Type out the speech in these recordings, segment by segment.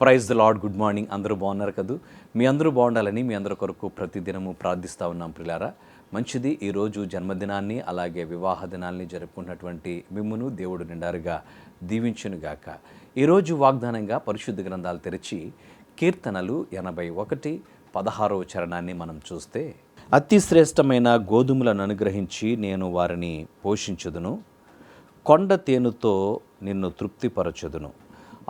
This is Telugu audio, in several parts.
Praise the Lord good morning. అందరూ బాగున్నారు కదూ? మీ అందరూ బాగుండాలని మీ అందరి కొరకు ప్రతిదినము ప్రార్థిస్తూ ఉన్నాం ప్రిలారా. మంచిది ఈరోజు జన్మదినాన్ని అలాగే వివాహ దినాల్ని జరుపుకున్నటువంటి మిమ్మును దేవుడు నిండారుగా దీవించునుగాక ఈరోజు వాగ్దానంగా పరిశుద్ధ గ్రంథాలు తెరిచి కీర్తనలు ఎనభై ఒకటి పదహారవ చరణాన్ని మనం చూస్తే అతి శ్రేష్టమైన గోధుమలను అనుగ్రహించి నేను వారిని పోషించుదును. కొండ తేనుతో నిన్ను తృప్తిపరచుదును.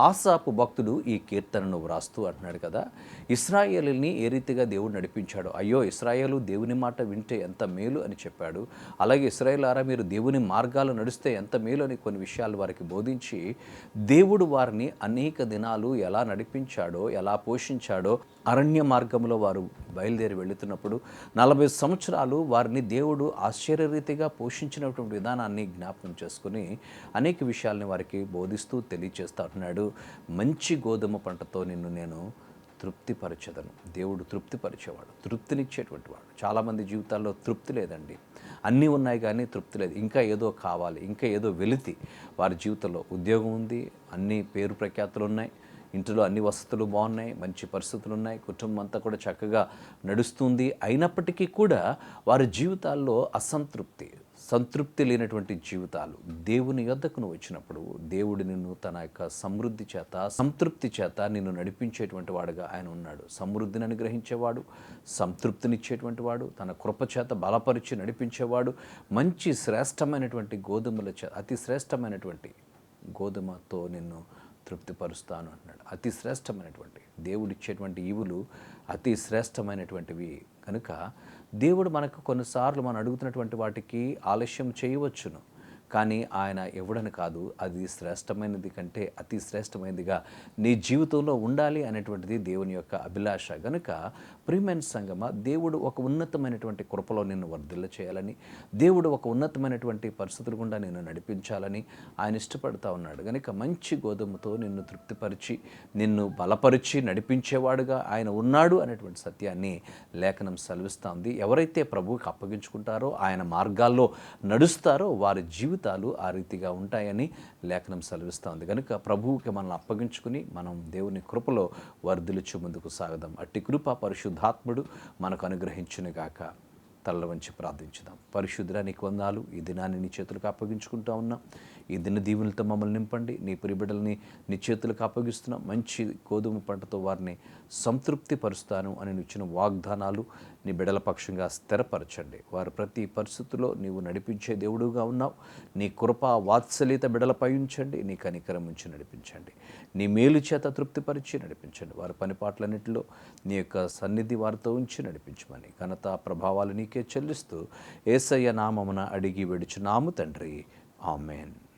ఆసాపు భక్తుడు ఈ కీర్తనను వ్రాస్తూ అంటున్నాడు కదా ఇస్రాయేల్ని ఏ రీతిగా దేవుడు నడిపించాడు అయ్యో ఇస్రాయేలు దేవుని మాట వింటే ఎంత మేలు అని చెప్పాడు అలాగే ఇస్రాయేల్ ఆరా మీరు దేవుని మార్గాలు నడిస్తే ఎంత మేలు అని కొన్ని విషయాలు వారికి బోధించి దేవుడు వారిని అనేక దినాలు ఎలా నడిపించాడో ఎలా పోషించాడో అరణ్య మార్గంలో వారు బయలుదేరి వెళుతున్నప్పుడు నలభై సంవత్సరాలు వారిని దేవుడు ఆశ్చర్యరీతిగా పోషించినటువంటి విధానాన్ని జ్ఞాపకం చేసుకుని అనేక విషయాల్ని వారికి బోధిస్తూ తెలియచేస్తూ అంటున్నాడు. మంచి గోధుమ పంటతో నిన్ను నేను తృప్తిపరచదను. దేవుడు తృప్తిపరిచేవాడు తృప్తినిచ్చేటువంటి వాడు. చాలామంది జీవితాల్లో తృప్తి లేదండి. అన్నీ ఉన్నాయి కానీ తృప్తి లేదు. ఇంకా ఏదో కావాలి ఇంకా ఏదో వెలితి. వారి జీవితంలో ఉద్యోగం ఉంది అన్ని పేరు ప్రఖ్యాతులు ఉన్నాయి. ఇంటిలో అన్ని వసతులు బాగున్నాయి మంచి పరిస్థితులు ఉన్నాయి. కుటుంబం అంతా కూడా చక్కగా నడుస్తుంది. అయినప్పటికీ కూడా వారి జీవితాల్లో అసంతృప్తి సంతృప్తి లేనటువంటి జీవితాలు. దేవుని యొద్దకు నువ్వు వచ్చినప్పుడు దేవుడు నిన్ను తన యొక్క సమృద్ధి చేత సంతృప్తి చేత నిన్ను నడిపించేటువంటి వాడుగా ఆయన ఉన్నాడు. సమృద్ధిని అనుగ్రహించేవాడు సంతృప్తినిచ్చేటువంటి వాడు తన కృప చేత బలపరిచి నడిపించేవాడు మంచి శ్రేష్టమైనటువంటి గోధుమల చే అతి శ్రేష్టమైనటువంటి గోధుమతో నిన్ను తృప్తిపరుస్తాను అంటున్నాడు. అతి శ్రేష్టమైనటువంటి దేవుడిచ్చేటువంటి ఈవులు అతి శ్రేష్టమైనటువంటివి. కనుక దేవుడు మనకు కొన్నిసార్లు మనం అడుగుతున్నటువంటి వాటికి ఆలస్యం చేయవచ్చును. కానీ ఆయన ఎవడని కాదు అది శ్రేష్టమైనది కంటే అతి శ్రేష్టమైనదిగా నీ జీవితంలో ఉండాలి అనేటువంటిది దేవుని యొక్క అభిలాష. గనుక ప్రియమైన సంగమ దేవుడు ఒక ఉన్నతమైనటువంటి కృపలో నిన్ను వర్ధిల్ల చేయాలని దేవుడు ఒక ఉన్నతమైనటువంటి పరిస్థితులు గుండా నిన్ను నడిపించాలని ఆయన ఇష్టపడతా ఉన్నాడు. కనుక మంచి గోధుమతో నిన్ను తృప్తిపరిచి నిన్ను బలపరిచి నడిపించేవాడుగా ఆయన ఉన్నాడు అనేటువంటి సత్యాన్ని లేఖనం సెలవిస్తూ ఉంది. ఎవరైతే ప్రభువుకి అప్పగించుకుంటారో ఆయన మార్గాల్లో నడుస్తారో వారి జీవితం జీవితాలు ఆ రీతిగా ఉంటాయని లేఖనం సెలవిస్తూ ఉంది కనుక ప్రభువుకి మనల్ని అప్పగించుకుని మనం దేవుని కృపలో వర్ధిల్చు ముందుకు సాగదాం. అట్టి కృప పరిశుద్ధాత్ముడు మనకు అనుగ్రహించునుగాక. తల్ల వంచి ప్రార్థించుదాం. పరిశుద్ధురా నీకు వందాలు ఈ దినాన్ని నీ చేతులకు అప్పగించుకుంటా ఉన్నాం. ఈ దిన దీవులతో మమ్మల్ని నింపండి. నీ పురిబిడల్ని నీ చేతులకు అప్పగిస్తున్నాం. మంచి గోధుమ పంటతో వారిని సంతృప్తి పరుస్తాను అని ఇచ్చిన వాగ్దానాలు నీ బిడల పక్షంగా స్థిరపరచండి. వారు ప్రతి పరిస్థితుల్లో నీవు నడిపించే దేవుడుగా ఉన్నావు. నీ కృప వాత్సల్యత బిడలపై ఉంచండి. నీ కనికరం ఉంచి నడిపించండి. నీ మేలు చేత తృప్తిపరిచి నడిపించండి. వారి పనిపాట్లన్నింటిలో నీ యొక్క సన్నిధి వారితో ఉంచి నడిపించమని ఘనత ప్రభావాలు నీకే చెల్లిస్తూ ఏసయ్య నామమున అడిగి విడుచున్నాము తండ్రి. ఆమెన్.